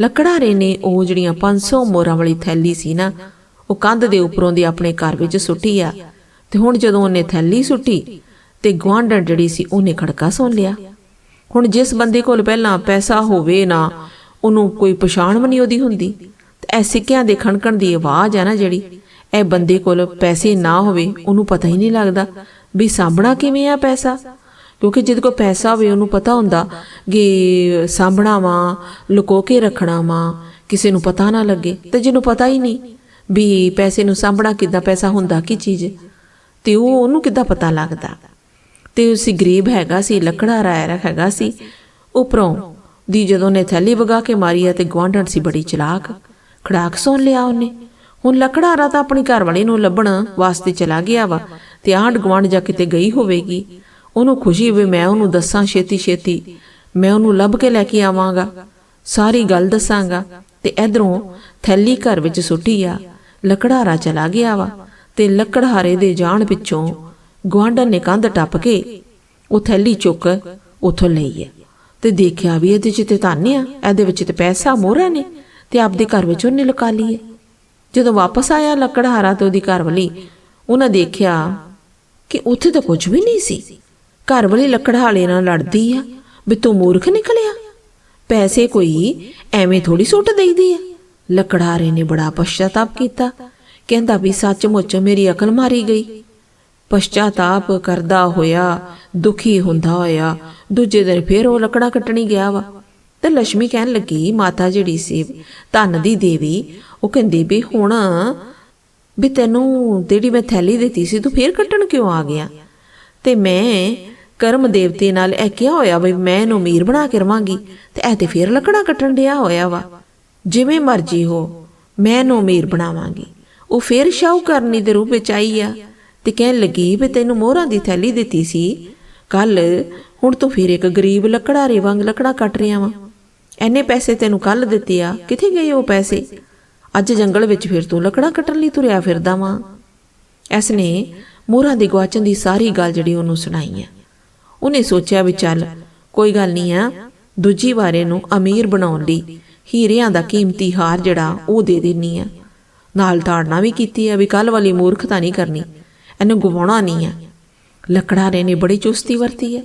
ਲੱਕੜਾਰੇ ਨੇ ਉਹ ਜਿਹੜੀਆਂ 500 ਮੋਰਾਂ ਵਾਲੀ ਥੈਲੀ ਸੀ ਨਾ, ਉਹ ਕੰਧ ਦੇ ਉੱਪਰੋਂ ਦੀ ਆਪਣੇ ਘਰ ਵਿੱਚ ਸੁੱਟੀ ਆ। ਤੇ ਹੁਣ ਜਦੋਂ ਉਹਨੇ ਥੈਲੀ ਸੁੱਟੀ, ਤੇ ਗਵਾਂਢਣ ਜਿਹੜੀ ਸੀ ਉਹਨੇ ਖੜਕਾ ਸੁਣ ਲਿਆ। ਹੁਣ ਜਿਸ ਬੰਦੇ ਕੋਲ ਪਹਿਲਾਂ ਪੈਸਾ ਹੋਵੇ ਨਾ, ਉਹਨੂੰ ਕੋਈ ਪਛਾਣ ਵੀ ਨਹੀਂ ਉਹਦੀ ਹੁੰਦੀ। ਤੇ ਇਹ ਸਿੱਕਿਆਂ ਦੇ ਖਣਕਣ ਦੀ ਆਵਾਜ਼ ਆ ਨਾ ਜਿਹੜੀ, ਇਹ ਬੰਦੇ ਕੋਲ ਪੈਸੇ ਨਾ ਹੋਵੇ, ਉਹਨੂੰ ਪਤਾ ਹੀ ਨਹੀਂ ਲੱਗਦਾ ਵੀ ਸਾਂਭਣਾ ਕਿਵੇਂ ਆ ਪੈਸਾ। ਕਿਉਂਕਿ ਜਿਹਦੇ ਕੋਲ ਪੈਸਾ ਹੋਵੇ, ਉਹਨੂੰ ਪਤਾ ਹੁੰਦਾ ਕਿ ਸਾਂਭਣਾ ਵਾ ਲੁਕੋ ਕੇ ਰੱਖਣਾ ਵਾ ਕਿਸੇ ਨੂੰ ਪਤਾ ਨਾ ਲੱਗੇ ਤੇ ਜਿਹਨੂੰ ਪਤਾ ਹੀ ਨਹੀਂ ਵੀ ਪੈਸੇ ਨੂੰ ਸਾਂਭਣਾ ਕਿੱਦਾਂ, ਪੈਸਾ ਹੁੰਦਾ ਕੀ ਚੀਜ਼, ਤੇ ਉਹ ਉਹਨੂੰ ਕਿੱਦਾਂ ਪਤਾ ਲੱਗਦਾ। ਤੇ ਉਸੇ ਗਰੀਬ ਹੈਗਾ ਸੀ, ਲੱਕੜਾ ਰਾਇਆ ਹੈਗਾ ਸੀ, ਉਪਰੋਂ ਦੀ ਜਦੋਂ ਨੇ ਥੈਲੀ ਵਗਾ ਕੇ ਮਾਰੀ ਆ ਤੇ ਗਵਾਂਢਣ ਸੀ ਬੜੀ ਚਲਾਕ, ਖੜਾਕ ਸੁਣ ਲਿਆ ਉਹਨੇ। ਹੁਣ ਲਕੜਾਰਾ ਤਾਂ ਆਪਣੀ ਘਰ ਵਾਲੀ ਨੂੰ ਲੱਭਣ ਵਾਸਤੇ ਚਲਾ ਗਿਆ ਵਾ ਤੇ ਆਂਢ ਗੁਆਂਢ ਜਾ ਕਿਤੇ ਗਈ ਹੋਵੇਗੀ। ਉਹਨੂੰ ਖੁਸ਼ੀ ਵੀ ਮੈਂ ਉਹਨੂੰ ਦੱਸਾਂ ਛੇਤੀ ਛੇਤੀ। ਮੈਂ ਉਹਨੂੰ ਲੱਭ ਕੇ ਲੈ ਕੇ ਆਵਾਂਗਾ। ਸਾਰੀ ਗੱਲ ਦੱਸਾਂਗਾ। ਤੇ ਇਧਰੋਂ ਥੈਲੀ ਘਰ ਵਿੱਚ ਸੁੱਟੀ ਆ। ਲੱਕੜਾਰਾ ਚਲਾ ਗਿਆ ਵਾ ਤੇ ਲੱਕੜਹਾਰੇ ਦੇ ਜਾਣ ਪਿੱਛੋਂ ਗੁਆਂਢਣ ਨੇ ਕੰਧ ਟੱਪ ਕੇ ਉਹ ਥੈਲੀ ਚੁੱਕ ਉਥੋਂ ਲਈ ਆ। ਤੇ ਦੇਖਿਆ ਵੀ ਇਹਦੇ 'ਚ ਤੇ ਧਨ ਆ, ਇਹਦੇ ਵਿੱਚ ਤੇ ਪੈਸਾ ਮੋਹਰਾ ਨੇ ਤੇ ਆਪਦੇ ਘਰ ਵਿੱਚ ਉਹਨੇ ਲੁਕਾ ਲਈ ਹੈ ਜਦੋਂ ਵਾਪਸ ਆਇਆ ਲੱਕੜਹਾਰਾ ਤੇ ਉਹਦੀ ਘਰ ਵਾਲੀ, ਉਹਨਾਂ ਦੇਖਿਆ ਕਿ ਉੱਥੇ ਤਾਂ ਕੁਝ ਵੀ ਨਹੀਂ ਸੀ। ਘਰ ਵਾਲੀ ਲੱਕੜਹਾਲੇ ਨਾਲ ਲੜਦੀ ਆ, ਵੀ ਤੂੰ ਮੂਰਖ ਨਿਕਲਿਆ। ਪੈਸੇ ਕੋਈ ਐਵੇਂ ਥੋੜੀ ਸੁੱਟ ਦੇਈਦੀ ਆ। ਲੱਕੜਹਾਰੇ ਨੇ ਬੜਾ ਪਛਤਾਪ ਕੀਤਾ। ਕਹਿੰਦਾ ਵੀ ਸੱਚਮੁੱਚ ਮੇਰੀ ਅਕਲ ਮਾਰੀ ਗਈ। ਪਛਤਾਪ ਕਰਦਾ ਹੋਇਆ, ਦੁਖੀ ਹੁੰਦਾ ਹੋਇਆ, ਦੂਜੇ ਦਿਨ ਫੇਰ ਉਹ ਲੱਕੜਾ ਕੱਟਣੀ ਗਿਆ ਵਾ। ਤੇ ਲక్ష్ਮੀ ਕਹਿਣ ਲੱਗੀ, ਮਾਤਾ ਜਿਹੜੀ ਸੀ, ਧਨ ਦੀ ਦੇਵੀ, ਉਹ ਕਹਿੰਦੀ ਵੀ ਹੁਣ ਵੀ ਤੈਨੂੰ ਜਿਹੜੀ ਮੈਂ ਥੈਲੀ ਦਿੱਤੀ ਸੀ, ਤੂੰ ਫੇਰ ਕੱਟਣ ਕਿਉਂ ਆ ਗਿਆ? ਤੇ ਮੈਂ ਕਰਮ ਦੇਵਤੇ ਨਾਲ ਇਹ ਕਿਹਾ ਹੋਇਆ ਵੀ ਮੈਂ ਇਹਨੂੰ ਅਮੀਰ ਬਣਾ ਕੇ ਰਵਾਂਗੀ ਤੇ ਇਹ ਤੇ ਫੇਰ ਲੱਕੜਾ ਕੱਟਣ ਡਿਆ ਹੋਇਆ ਵਾ। ਜਿਵੇਂ ਮਰਜ਼ੀ ਹੋ, ਮੈਂ ਇਹਨੂੰ ਅਮੀਰ ਬਣਾਵਾਂਗੀ। ਉਹ ਫੇਰ ਸ਼ਾਹੂਕਰਨੀ ਦੇ ਰੂਪ ਵਿੱਚ ਆਈ ਆ ਤੇ ਕਹਿਣ ਲੱਗੀ ਵੀ ਤੈਨੂੰ ਮੋਹਰਾਂ ਦੀ ਥੈਲੀ ਦਿੱਤੀ ਸੀ। ਕੱਲ ਹੁਣ ਤੂੰ ਫੇਰ ਇੱਕ ਗਰੀਬ ਲੱਕੜਾਰੇ ਵਾਂਗ ਲੱਕੜਾ ਕੱਟ ਰਿਆ ਵਾ। ਐਨੇ ਪੈਸੇ ਤੈਨੂੰ ਕੱਲ ਦਿੱਤੇ ਆ, ਕਿੱਥੇ ਗਏ ਉਹ ਪੈਸੇ? ਅੱਜ ਜੰਗਲ ਵਿੱਚ ਫਿਰ ਤੂੰ ਲੱਕੜਾ ਕੱਟਣ ਲਈ ਤੁਰਿਆ ਫਿਰਦਾ ਵਾਂ। ਇਸ ਨੇ ਮੋਹਰਾਂ ਦੇ ਗਵਾਚਣ ਦੀ ਸਾਰੀ ਗੱਲ ਜਿਹੜੀ ਉਹਨੂੰ ਸੁਣਾਈ ਹੈ ਉਹਨੇ ਸੋਚਿਆ ਵੀ ਚੱਲ, ਕੋਈ ਗੱਲ ਨਹੀਂ ਆ। ਦੂਜੀ ਵਾਰੇ ਨੂੰ ਅਮੀਰ ਬਣਾਉਣ ਲਈ ਹੀਰਿਆਂ ਦਾ ਕੀਮਤੀ ਹਾਰ ਜਿਹੜਾ, ਉਹ ਦੇ ਦੇਣੀ ਆ। ਨਾਲ ਤਾੜਨਾ ਵੀ ਕੀਤੀ ਆ ਵੀ ਕੱਲ ਵਾਲੀ ਮੂਰਖਤਾ ਨਹੀਂ ਕਰਨੀ। ਇਹਨੂੰ ਗਵਾਉਣਾ ਨਹੀਂ ਆ। ਲੱਕੜਾਰੇ ਨੇ ਬੜੀ ਚੁਸਤੀ ਵਰਤੀ ਹੈ